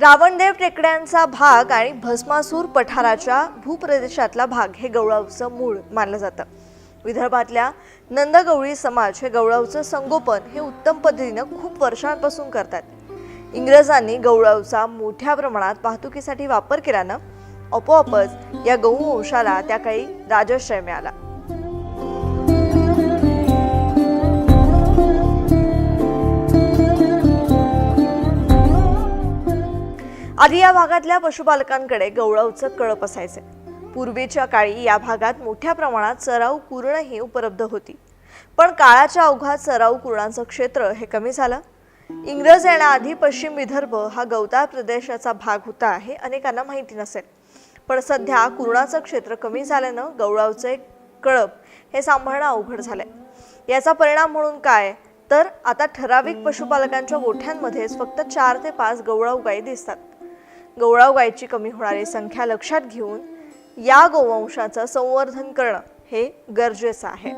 रावणदेव टेकड्यांचा भाग आणि भस्मासूर पठाराच्या भूप्रदेशातला भाग हे गवळावचं मूळ मानलं जातं. विदर्भातल्या नंदगवळी समाज हे गवळावचं संगोपन हे उत्तम पद्धतीनं खूप वर्षांपासून करतात. इंग्रजांनी गवळावचा मोठ्या प्रमाणात वाहतुकीसाठी वापर केल्यानं आपोआपच या गौवंशाला त्या काही राजश्रय मिळाला. आधी या भागातल्या पशुपालकांकडे गवळावचं कळप असायचे. पूर्वीच्या काळी या भागात मोठ्या प्रमाणात सराव कुरणही उपलब्ध होती. पण काळाच्या अवघात सराव कुरणांचं क्षेत्र हे कमी झालं. इंग्रज येण्याआधी पश्चिम विदर्भ हा गवताळ प्रदेशाचा भाग होता हे अनेकांना माहिती नसेल. पण सध्या कुरणाचं क्षेत्र कमी झाल्यानं गवळावचं एक कळप हे सांभाळणं अवघड झालंय. याचा परिणाम म्हणून काय? तर आता ठराविक पशुपालकांच्या गोठ्यांमध्येच फक्त चार ते पाच गवळाव गायी दिसतात. गवळाव गायची कमी होणारी संख्या लक्षात घेऊन या गोवंशाचं संवर्धन करणं हे गरजेचं आहे.